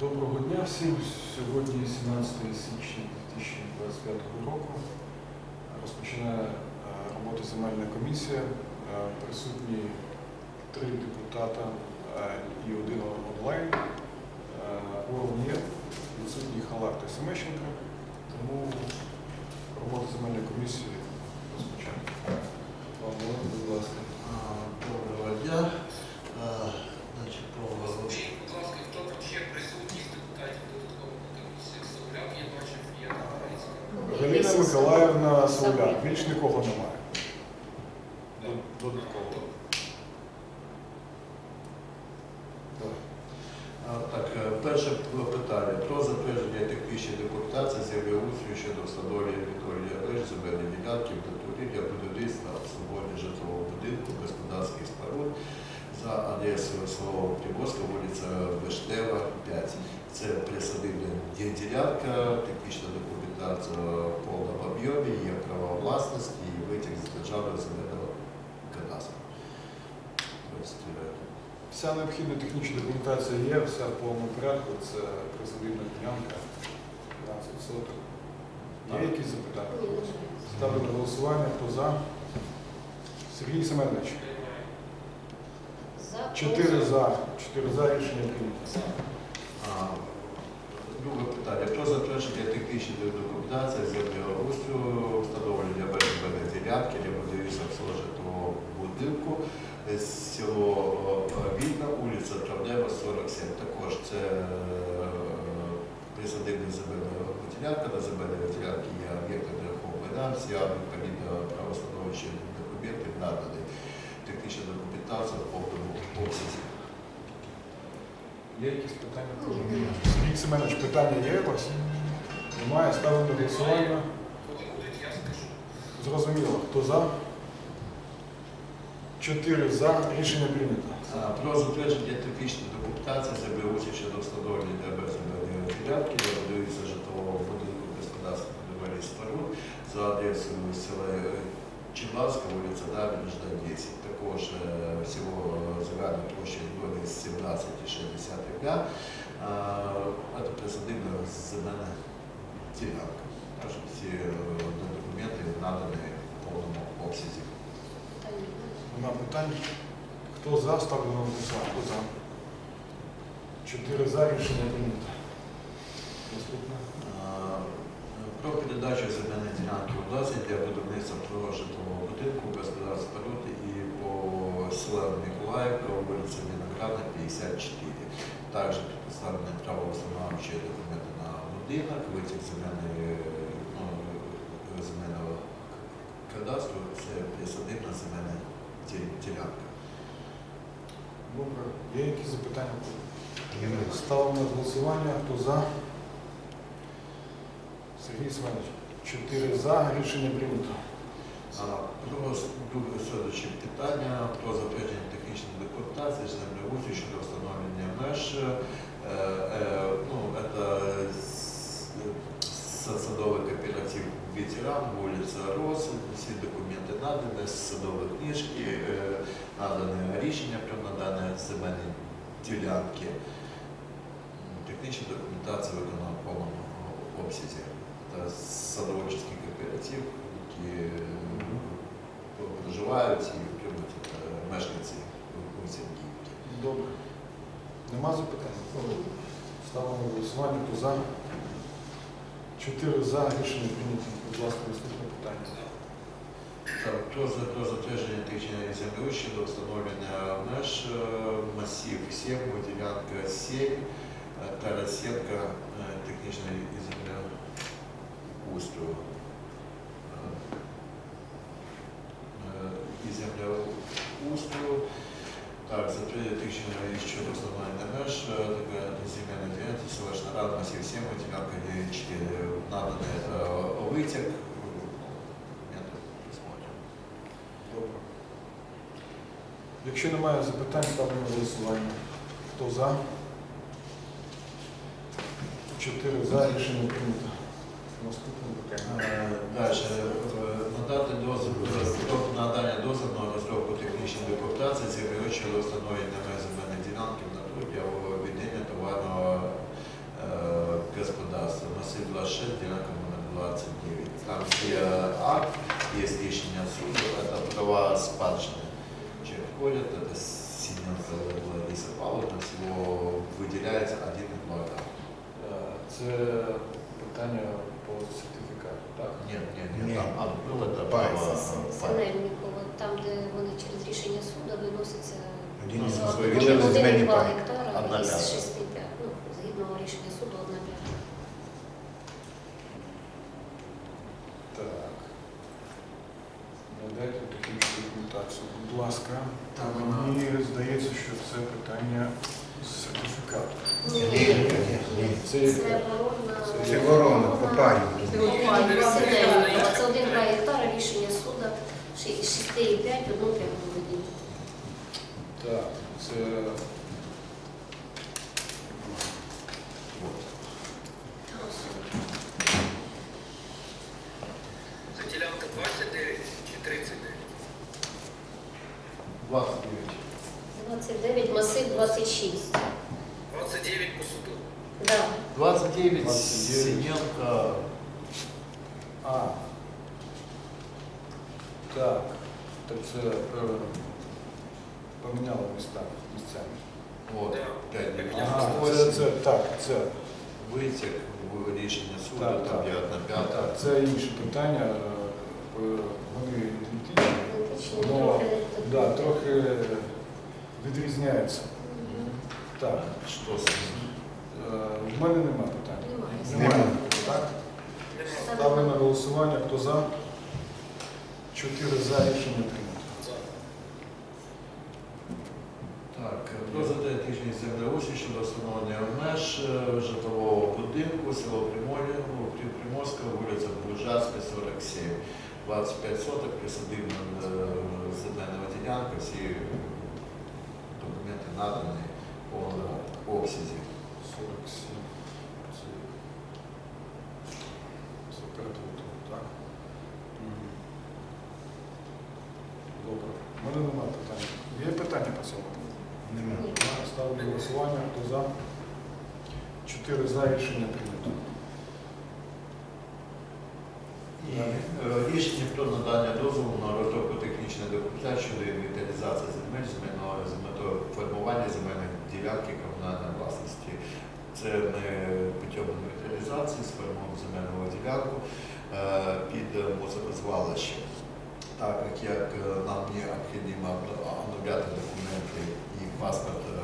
Доброго дня всім. Сьогодні 17 січня 2025 року. Розпочинає е, роботу земельна комісія. Е, Присутні три депутата е, і один онлайн. Е, є, відсутній Халар та Семещенко. Тому робота земельної комісії розпочинає. Павло, будь ласка. А, Доброго дня. А, Значить, по Скажіть, будь ласка, хто там ще присутній з депутатів додаткової комісії? Соляк я бачив, є Таврицька. Галина Миколаївна Більш нікого немає. Дод- Додатково. Так, е, перше питання. Про затвердження технічної документації землеустрою щодо встановлення Вікторії Реж земельної ділянки в натурі для будівництва обслуговування житлового будинку, господарських споруд за адресою село Приморська, вулиця Вишнева, 5. Ді- технічна документація в повному об'ємі, є право власності і витяг з державного земельного кадастру. Вся необхідна технічна документація є, вся в повному порядку. Це присадибна ділянка 15 соток. Є якісь запитання? Ставлю на голосування. Хто за? Сергій Семенович. Чотири за. Чотири за рішення прийнято. Друге питання. Про затвердження технічної документації землеустрою, встановлення безпеки ділянки для будівництва всього житлового будинку, е, село е, Відна, вулиця Травнева, 47. Також це е, присадибна земельна ділянка, на земельній ділянці є об'єкти нерухомої дамсі, а відповідно правостановчі документи надані. Технічна документація в повному обсязі. Є якісь питання? Семенович, питання є у вас? Немає. Ставлю на голосування. Зрозуміло. Хто за? Чотири за. Рішення прийнято. Про затвердження технічної документації землеустрою щодо встановлення безземельної ділянки для будівництва житлового будинку господарства будівельних споруд за адресою села Чилавська, вулиця Набережна, 10. Також е, всього загальна площа доги 17,6 га. Це присадибна земельна ділянка. Також всі е, документи надані в повному обсязі. Нема питань. Хто за? Ставлю на голосування. Хто за? Чотири за. Рішення прийнято. Наступне. Про передачу земельної ділянки у власність для будівництва житлового будинку, господарств споруд і по селам Миколаївка, вулиця Виноградна, 54. Також представлене право встановлюючи документи на будинок, витяг земельної, ну, земельного кадастру, це присадибна земельна ділянка. Добре. Є якісь запитання? Ставимо на голосування. Хто за? Сергій Семенович. Чотири за. Рішення прийнято. Друге слідуюче питання про затвердження технічної документації землеустрою щодо встановлення меж. Е, е, ну, с- садовий кооператив ветеран, вулиця Рос, всі документи надані, з садової книжки, е, надане рішення про надане земельні ділянки. Технічна документація виконана в повному обсязі. Це садоводчий кооператив, які е, проживають і утримують е, мешканці Луценківки. Добре. Нема запитань? Ставимо голосування. Хто за? Чотири за. Рішення прийнято. Будь ласка, наступне питання. Про, за- про затвердження технічної землі щодо встановлення меж е, масів 7, ділянка 7, е, Тарасенка е, технічної землеустрою. Е, е, І землеустрою. Так, технічної щодо встановлення меж, така земельна ділянка, селищна рада, масів 7, ділянка 4, наданий е, витяг. Добре. Якщо немає запитань, ставимо на голосування. Хто за? Чотири за. Рішення прийнято. Наступне питання. Далі. Надати дозвіл про надання дозволу на розробку технічної документації з щодо встановлення меж земельної ділянки в натурі для ведення товарного 26, ділянка номер 29. Там є акт, є рішення суду, це права спадщини. Чи входять, це Синенко Лариса Павловна, всього виділяється 1,2 га. Е, Це питання по сертифікату. Так. Ні, ні, ні, Ні. там акт було, це Пай. право там, де вони через рішення суду виносяться Один Ну, із це своїх один виділили із земельні 1,2 паї. гектара Одна із п'ята. 6 ну, згідно рішення суду, одна п'ята. Так. Надайте технічну документацію. Будь ласка. Там вона- Мені здається, що це питання сертифікату. Ні, ні, ні. Це Це ворона. Це ворона, по паю. Синельникова. Це 1,2 гектара рішення суду, 6,5, одну пряму водію. Так, це Це ділянка 29 чи 39? 29. 29, масив 26. 29 по суду. Да. 29, 29. Синенко, А. Так. Так це е, поміняли міста місцями. от. 5 Ага, це, це, так, це. Витяг в рішення суду, Так, там так. є одна п'ята. Так, це інше питання. е, е, Вони ідентичні. Ідентичні, Ну, трохи Да, трохи відрізняються. Так, Що з ним? е, в мене нема питань. Немає. Нема. Так? Ставлю на голосування. Хто за? Чотири за рішення прийнято. Так, про затвердження технічних землеустрій щодо встановлення меж е, житлового будинку, село Примор'я, ну, При- Приморська, вулиця Буржацька, 47. 25 соток, присадибна е, земельна ділянка, всі документи надані по по обсязі. 47. Це, це переплутав, так? Мгм. Добре. У мене немає питань. Є питання по цьому? Нема. Ні. Ставлю на голосування. Хто за? Чотири за рішення прийнято. І е, рішення про надання дозволу на розробку технічної документації щодо інвентаризації земель земельного з метою формування земельної ділянки комунальної власності. Це ми путем інвентаризації сформуємо земельну ділянку е, під мусорозвалище. Так як е, нам необхідно обновляти документи і паспорт е,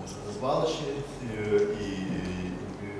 мусорозвалища е, і е,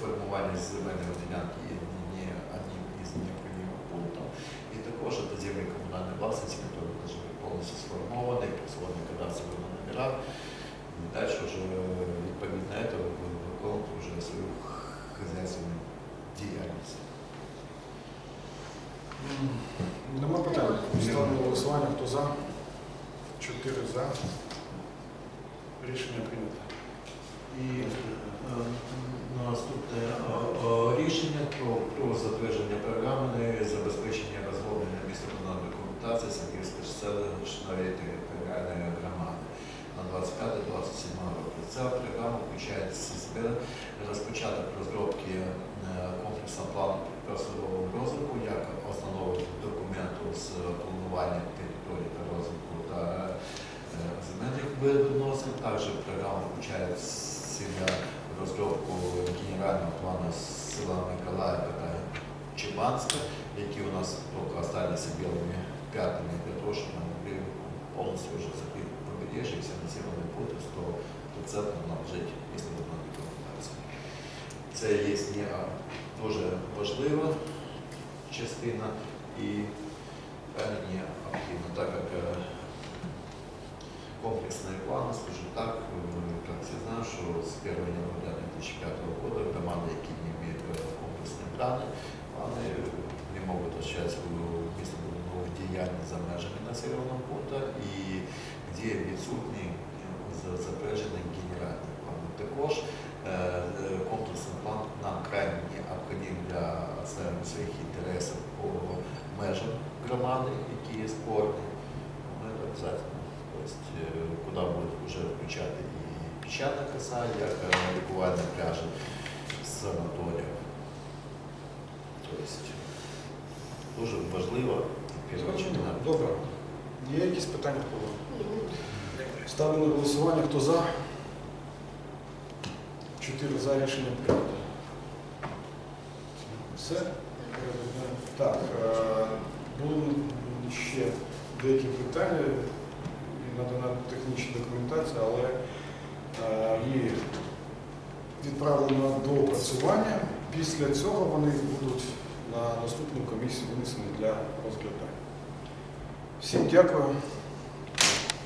формування земельної ділянки є не одним із необхідних пунктів. І також це землі комунальної власності, які вже повністю сформовані, присвоєні кадастрові номера. І далі вже відповідно этого виконувати вже свою хазяйственну діяльність. Нема питань. Ставлю голосування. Хто за? Чотири за. Рішення прийнято. І е, наступне е, е, рішення про, про затвердження програми забезпечення розроблення містобудівної документації Сергійської селищної територіальної громади на 25-27 роки. Ця програма включає розпочаток розробки комплексного плану природного розвитку як основного документу з планування території та розвитку та е, земельних відносин. Також програма включає в себя розробку генерального плану села Миколаївка та Чебанська, які у нас тільки залишилися білими п'ятами для того, щоб ми могли повністю вже закрити побережжя, всі населені пункти 100% наложити містобудівну документацію. Це є не дуже важлива частина і крайне необхідно, так як е, комплексные планы, скажем так, э, как все знают, что с 1 января 2005 года команды, которые не имеют э, комплексные планы, планы э, не могут осуществлять свою містобудівну діяльність за межами населеного пункту і уже включать и піщана коса, як е, лікувальні пляжі з санаторіїв. Тобто дуже важливо первоочередно. Добре. Є якісь питання Ні, немає. Ставлю на голосування. Хто за? Чотири за рішення прийнято. Все? Так, е, були ще деякі питання, і надана технічна документація, але е, її відправлено до опрацювання. Після цього вони будуть на наступну комісію винесені для розглядання. Всім дякую.